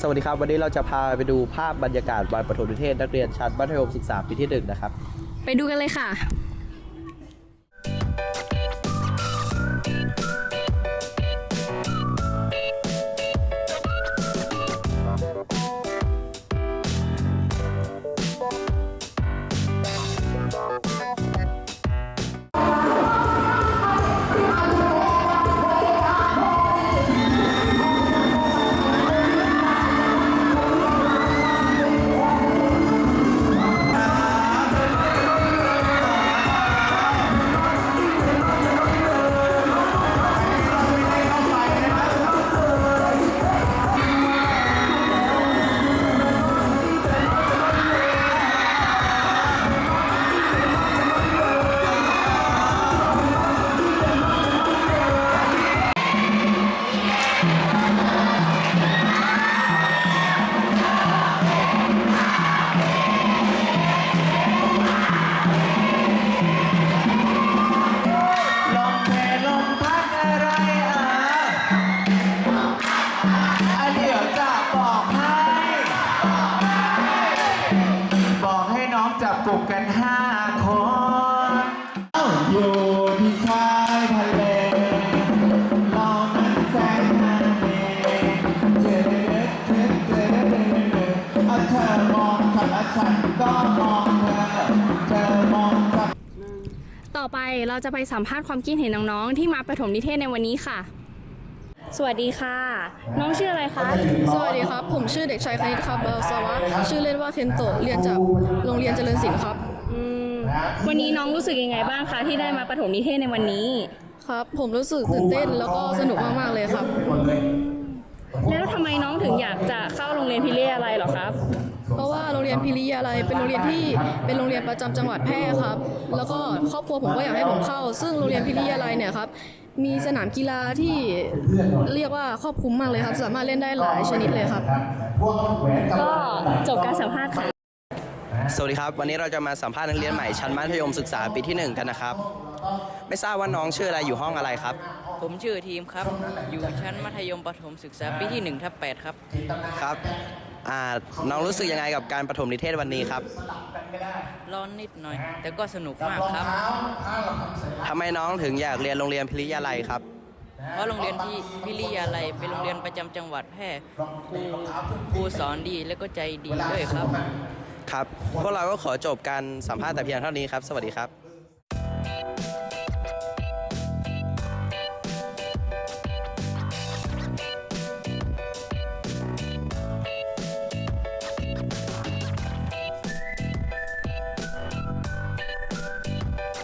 สวัสดีครับ วันนี้เราจะพาไปดูภาพบรรยากาศวันประถมนิเทศนักเรียนชั้นมัธยมศึกษาปีที่หนึ่งนะครับ ไปดูกันเลยค่ะ จับกลุ่มกันห้าคนอยู่ที่ชายทะเลเรานั้นแสนหาเฮเจเด็ดเด็ดเด็ดเด็ดเด็ดอะเธอมองฉันและฉันก็มองเธอเธอมองฉันต่อไปเราจะไปสัมภาษณ์ความคิดเห็นน้องๆที่มาประถมนิเทศในวันนี้ค่ะ สวัสดีค่ะ น้องชื่ออะไรคะ สวัสดีครับ ผมชื่อเด็กชายคณิตครับเบลสวะชื่อเล่นว่าเคนโตะเรียนจากโรงเรียนเจริญศิลป์ครับอืมวันนี้น้องรู้สึกยังไงบ้างคะที่ได้มาประถมนิเทศในวันนี้ ครับ ผมรู้สึกตื่นเต้นแล้วก็สนุกมากๆเลยครับ แล้วทำไมน้องถึงอยากจะเข้าโรงเรียนพิเรอะไรเหรอครับ เพราะว่าโรงเรียนพิริยาลัยเป็นโรงเรียนที่เป็นโรงเรียนประจำจังหวัดแพร่ครับ แล้วก็ครอบครัวผมก็อยากให้ผมเข้า ซึ่งโรงเรียนพิริยาลัยเนี่ยครับ มีสนามกีฬาที่เรียกว่าครอบคลุมมากเลยครับ สามารถเล่นได้หลายชนิดเลยครับ ก็จบการสัมภาษณ์ค่ะ สวัสดีครับ วันนี้เราจะมาสัมภาษณ์นักเรียนใหม่ชั้นมัธยมศึกษาปีที่หนึ่งกันนะครับ ไม่ทราบว่าน้องชื่ออะไรอยู่ห้องอะไรครับ ผมชื่อทีมครับ อยู่ชั้นมัธยมประถมศึกษาปีที่1ทับ8ครับ ครับ อ่าน้องรู้สึกยังไงกับการประถมนิเทศวันนี้ครับร้อนนิดหน่อย แต่ก็สนุกมากครับทำไมน้องถึงอยากเรียนโรงเรียนพิริยาลัยครับ เพราะโรงเรียนที่พิริยาลัยเป็นโรงเรียนประจำจังหวัดแพร่ครูครูสอนดีและก็ใจดีด้วยครับ ครับ พวกเราก็ขอจบการสัมภาษณ์แต่เพียงเท่านี้ครับ สวัสดีครับ